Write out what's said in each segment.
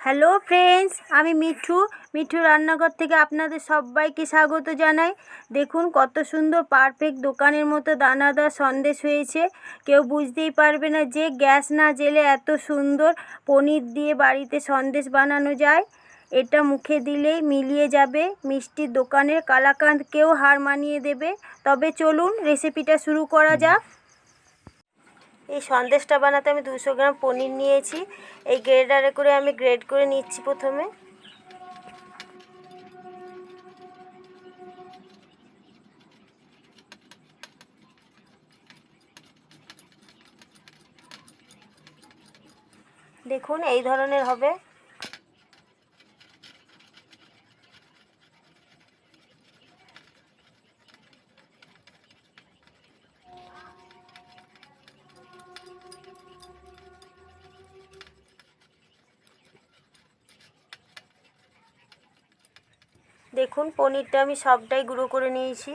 Hello friends আমি মিঠু। মিঠু রান্নাঘর থেকে আপনাদের সবাইকে স্বাগত জানাই। দেখুন, কত সুন্দর পারফেক্ট দোকানের মতো দানাদার সন্দেশ হয়েছে। কেউ বুঝতেই পারবে না যে গ্যাস না জেলে এত সুন্দর পনির দিয়ে বাড়িতে সন্দেশ বানানো যায়। এটা মুখে দিলেই মিলিয়ে যাবে। মিষ্টির দোকানের কালাকাঁদকেও হার মানিয়ে দেবে। তবে চলুন রেসিপিটা শুরু করা যাক। এই সন্দেশটা বানাতে আমি দুশো গ্রাম পনির নিয়েছি। এই গ্রেডারে করে আমি গ্রেড করে নিচ্ছি প্রথমে। দেখুন, এই ধরনের হবে। দেখুন, পনিরটা আমি সবটাই গুঁড়ো করে নিয়েছি।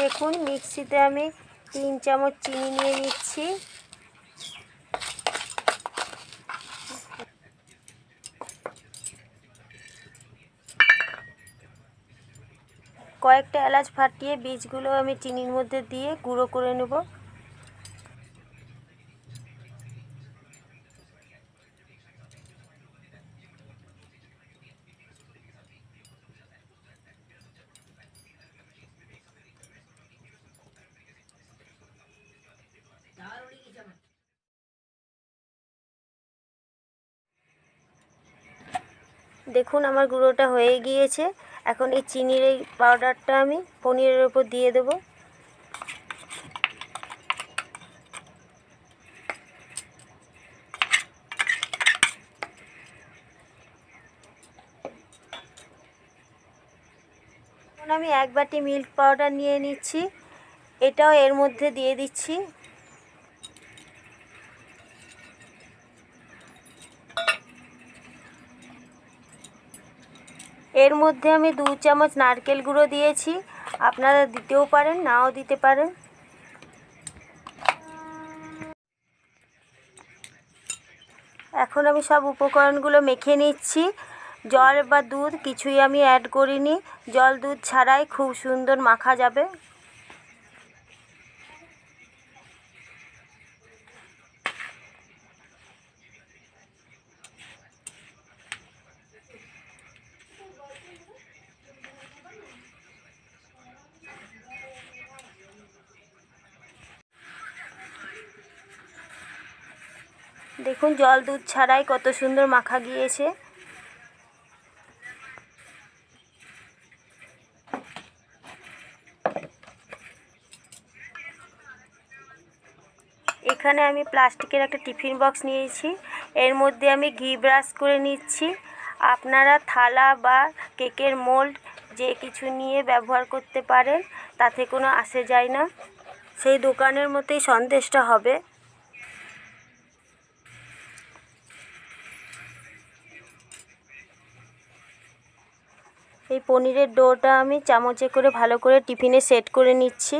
দেখুন, মিক্সিতে আমি তিন চামচ চিনি নিয়ে নিচ্ছি। কয়েকটা এলাচ ফাটিয়ে বীজগুলো আমি চিনির মধ্যে দিয়ে গুঁড়ো করে নেব। দেখুন, আমার গুঁড়োটা হয়ে গিয়েছে। এখন এই চিনির এই পাউডারটা আমি পনিরের ওপর দিয়ে দেব। আমি এক বাটি মিল্ক পাউডার নিয়ে নিচ্ছি। এটাও এর মধ্যে দিয়ে দিচ্ছি। এর মধ্যে আমি দু চামচ নারকেল গুঁড়ো দিয়েছি। আপনারা দিতেও পারেন, নাও দিতে পারেন। এখন আমি সব উপকরণগুলো মেখে নিচ্ছি। জল বা দুধ কিছুই আমি অ্যাড করিনি। জল দুধ ছাড়াই খুব সুন্দর মাখা যাবে। দেখুন, জল দুধ ছাড়াই কত সুন্দর মাখা গিয়েছে। এখানে আমি প্লাস্টিকের একটা টিফিন বক্স নিয়েছি। এর মধ্যে আমি ঘি ব্রাশ করে নিচ্ছি। আপনারা থালা বা কেকের মোল্ড যে কিছু নিয়ে ব্যবহার করতে পারেন, তাতে কোনো আসে যায় না। সেই দোকানের মতোই সন্দেশটা হবে। এই পনিরের ডোটা আমি চামচে করে ভালো করে টিফিনে সেট করে নিচ্ছি।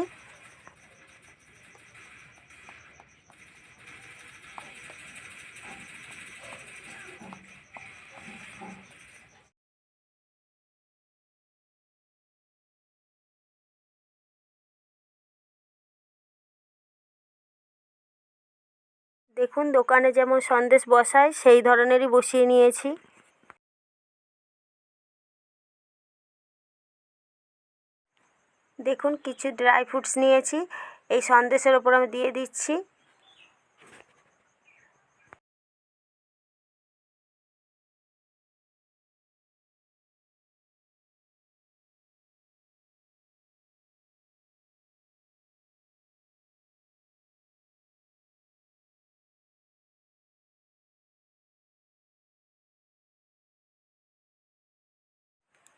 দেখুন দোকানে যেমন সন্দেশ বসায়, সেই ধরনেরই বসিয়ে নিয়েছি। দেখুন কিছু ড্রাই ফ্রুটস নিয়েছি। এই সন্দেশের ওপর আমি দিয়ে দিচ্ছি।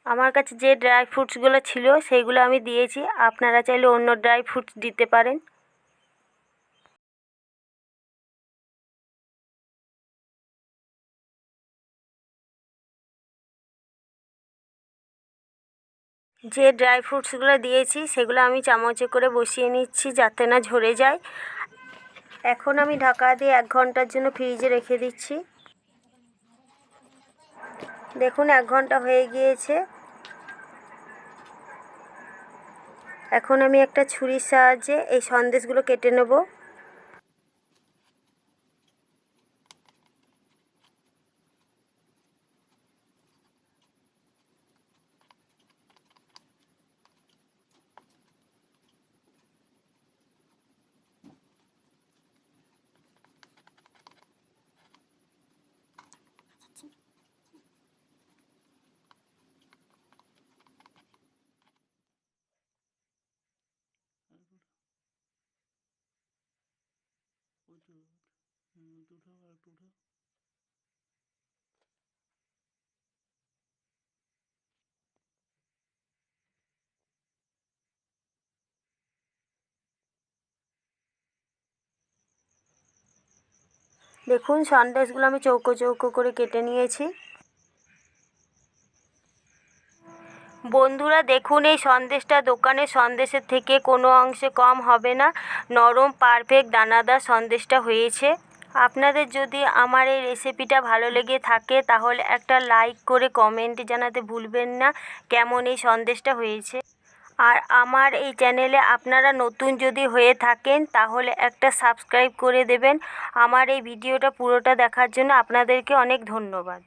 আমার কাছে যে ড্রাই ফ্রুটসগুলো ছিল, সেইগুলো আমি দিয়েছি। আপনারা চাইলে অন্য ড্রাই ফ্রুটস দিতে পারেন। যে ড্রাই ফ্রুটসগুলো দিয়েছি, সেগুলো আমি চামচে করে বসিয়ে নিচ্ছি যাতে না ঝরে যায়। এখন আমি ঢাকা দিয়ে এক ঘণ্টার জন্য ফ্রিজে রেখে দিচ্ছি। দেখুন, এক ঘণ্টা হয়ে গিয়েছে। এখন আমি একটা ছুরির সাহায্যে এই সন্দেশগুলো কেটে নেব। দেখুন সন্দেশগুলো আমি চৌকো চৌকো করে কেটে নিয়েছি। বন্ধুরা, দেখুন, এই সন্দেশটা দোকানের সন্দেশের থেকে কোনো অংশে কম হবে না। নরম পারফেক্ট দানাদার সন্দেশটা হয়েছে। আপনাদের যদি আমার এই রেসিপিটা ভালো লেগে থাকে, তাহলে একটা লাইক করে কমেন্টে জানাতে ভুলবেন না, কেমন এই সন্দেশটা হয়েছে। আর আমার এই চ্যানেলে আপনারা নতুন যদি হয়ে থাকেন, তাহলে একটা সাবস্ক্রাইব করে দেবেন। আমার এই ভিডিওটা পুরোটা দেখার জন্য আপনাদেরকে অনেক ধন্যবাদ।